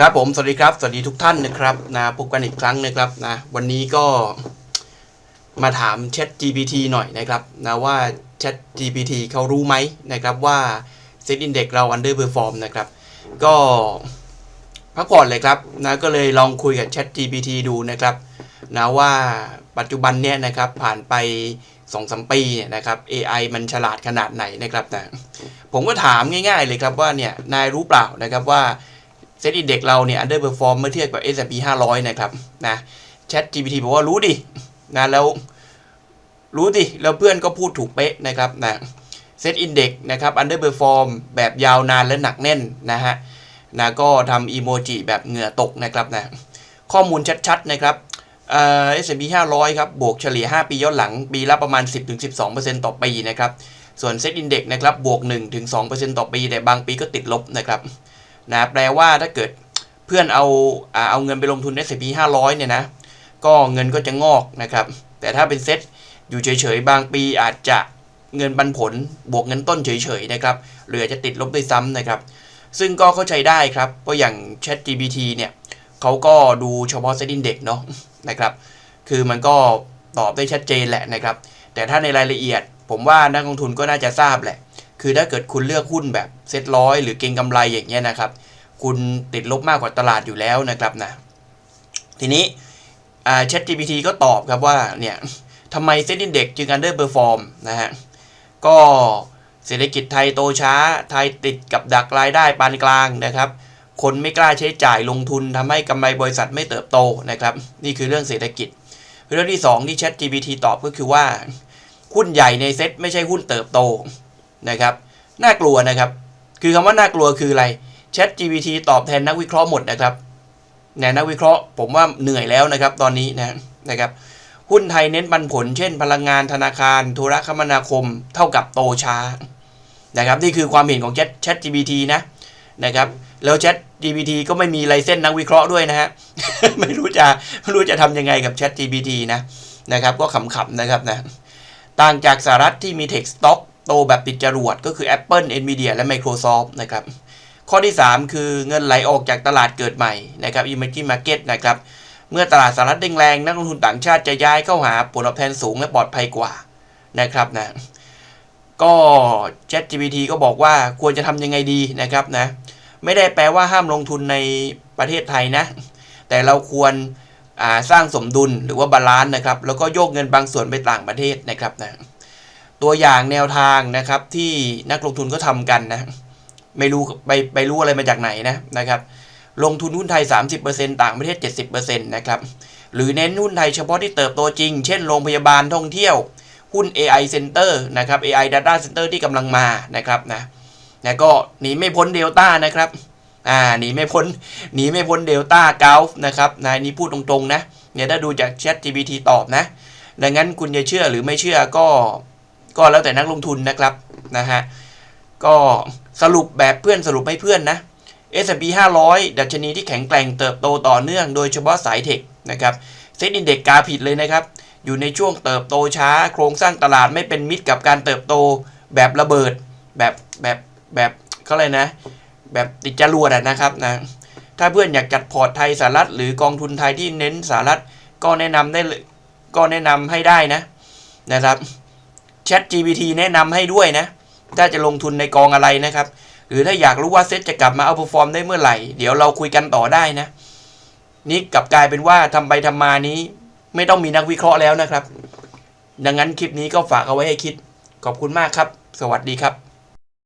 ครับผมสวัสดีครับ สวัสดีทุกท่านนะครับนะพบกันอีกครั้งนะครับนะวันนี้ก็มาถาม Chat GPT หน่อยนะครับนะว่า Chat GPT เขารู้ไหมนะครับว่า Set Index เรา Underperform นะครับ ก็พักผ่อนเลยครับนะก็เลยลองคุยกับ Chat GPT ดูนะครับนะว่าปัจจุบันเนี่ยนะครับผ่านไป2อสมปีเนี่ยนะครับ AI มันฉลาดขนาดไหนนะครับนะผมก็ถามง่าย ๆ เลยครับว่าเนี่ยนายรู้เปล่านะครับว่า เซตอินเด็กเราเนี่ย underperform เมื่อเทียบกับ S&P 500 นะครับนะ Chat GPT บอกว่ารู้ดินะแล้วรู้ดิแล้วเพื่อนก็พูดถูกเป๊ะนะครับนะเซตอินเด็กนะครับ underperform แบบยาวนานและหนักแน่นนะฮะนะก็ทำอีโมจิแบบเหงื่อตกนะครับนะข้อมูลชัดๆนะครับเอ่อ S&P 500ครับ บวกเฉลี่ย 5 ปีย้อนหลัง ปีละประมาณ 10-12%ต่อปีนะครับ ส่วนเซตอินเด็กนะครับ บวก 1-2%ต่อปี แต่บางปีก็ติดลบนะครับ นะแปลว่าถ้าเกิดเพื่อนเอาเอาเงินไปลงทุน S&P 500 เนี่ยนะ ก็เงินก็จะงอกนะครับ แต่ถ้าเป็นเซ็ตอยู่เฉยๆ บางปีอาจจะเงินปันผลบวกเงินต้นเฉยๆนะครับหรืออาจจะติดลบด้วยซ้ำนะครับ ซึ่งก็เข้าใจได้ครับ เพราะอย่าง Chat GPT เนี่ยเขาก็ดูเฉพาะเซ็ตอินเด็กเนาะนะครับ คือมันก็ตอบได้ชัดเจนแหละนะครับ แต่ถ้าในรายละเอียด ผมว่านักลงทุนก็น่าจะทราบแหละ คือถ้าเกิดคุณเลือกหุ้นแบบเซ็ตร้อยหรือเก็งกำไรอย่างเงี้ยนะครับ คุณติดลบมากกว่าตลาดอยู่แล้วนะครับนะ ทีนี้อ่า ChatGPT ก็ตอบครับว่าเนี่ยทำไมเซ็นดินเด็กจึง underperform นะฮะ ก็เศรษฐกิจไทยโตช้า ไทยติดกับดักรายได้ปานกลางนะครับ คนไม่กล้าใช้จ่ายลงทุนทำให้กำไรบริษัทไม่เติบโตนะครับ นี่คือเรื่องเศรษฐกิจ เรื่องที่ 2 ที่ ChatGPT ตอบก็คือว่า หุ้นใหญ่ในเซ็ตไม่ใช่หุ้นเติบโต นะครับ น่ากลัวนะครับ คือคำว่าน่ากลัวคืออะไร Chat GPT ตอบแทนนักวิเคราะห์หมดนะครับเนี่ยนักวิเคราะห์ผมว่าเหนื่อยแล้วนะครับ ตอนนี้นะนะครับ หุ้นไทยเน้นปันผล เช่น พลังงานธนาคารโทรคมนาคม เท่ากับโตช้านะครับนี่คือความเห็นของ Chat Chat GPT นะนะครับ แล้ว Chat GPT ก็ไม่มีไลเส้นนักวิเคราะห์ด้วยนะฮะไม่รู้จะไม่รู้จะทำยังไงกับ Chat GPT นะนะครับ ก็ขำๆนะครับนะต่างจากสหรัฐที่มี Tech Stock โตแบบติดจรวดก็คือ Apple Nvidia และ Microsoft นะครับ ข้อที่ 3 คือเงินไหลออกจากตลาดเกิดใหม่นะครับ emerging market นะครับ เมื่อตลาดสหรัฐเด้งแรง นักลงทุนต่างชาติจะย้ายเข้าหาผลตอบแทนสูงและปลอดภัยกว่านะครับนะ ก็ ChatGPT ก็บอกว่าควรจะทำยังไงดีนะครับนะ ไม่ได้แปลว่าห้ามลงทุนในประเทศไทยนะ แต่เราควรสร้างสมดุลหรือว่าบาลานซ์นะครับ แล้วก็โยกเงินบางส่วนไปต่างประเทศนะครับนะ ตัวอย่างแนวทางนะครับที่นักลงทุนก็ทำกันนะไม่รู้ไปไปรู้อะไรมาจากไหนนะนะครับ ลงทุนหุ้นไทย 30%ต่างประเทศ 70%นะครับหรือเน้นหุ้นไทยเฉพาะที่เติบโตจริง เช่นโรงพยาบาลท่องเที่ยว หุ้น AI Center นะครับ AI Data Center ที่กำลังมานะครับนะนะก็หนีไม่พ้นเดลต้านะครับอ่าหนีไม่พ้นหนีไม่พ้นเดลต้าเกาฟนะครับนายนี้พูดตรงๆนะเนี่ยถ้าดูจาก Chat GPT ตอบนะ ดังนั้นคุณจะเชื่อหรือไม่เชื่อก็ ก็แล้วแต่นักลงทุนนะครับนะฮะก็สรุปแบบเพื่อนสรุปให้เพื่อนนะ S&P 500 ดัชนีที่แข็งแกร่งเติบโตต่อเนื่องโดยเฉพาะสายเทคนะครับเซ็ตอินเด็กกาผิดเลยนะครับ อยู่ในช่วงเติบโตช้า โครงสร้างตลาดไม่เป็นมิตรกับการเติบโตแบบระเบิด แบบแบบแบบเขาเลยนะ แบบติดจรวดนะครับนะถ้าเพื่อนอยากจัดพอร์ตไทยสหรัฐหรือกองทุนไทยที่เน้นสหรัฐก็แนะนำได้เลยก็แนะนำให้ได้นะนะครับ Chat GPT แนะนำให้ด้วยนะ ถ้าจะลงทุนในกองอะไรนะครับ หรือถ้าอยากรู้ว่าเซ็ตจะกลับมาเอาพอฟอร์มได้เมื่อไหร่ เดี๋ยวเราคุยกันต่อได้นะ นี่กลับกลายเป็นว่าทำไปทำมานี้ ไม่ต้องมีนักวิเคราะห์แล้วนะครับ ดังนั้นคลิปนี้ก็ฝากเอาไว้ให้คิด ขอบคุณมากครับ สวัสดีครับ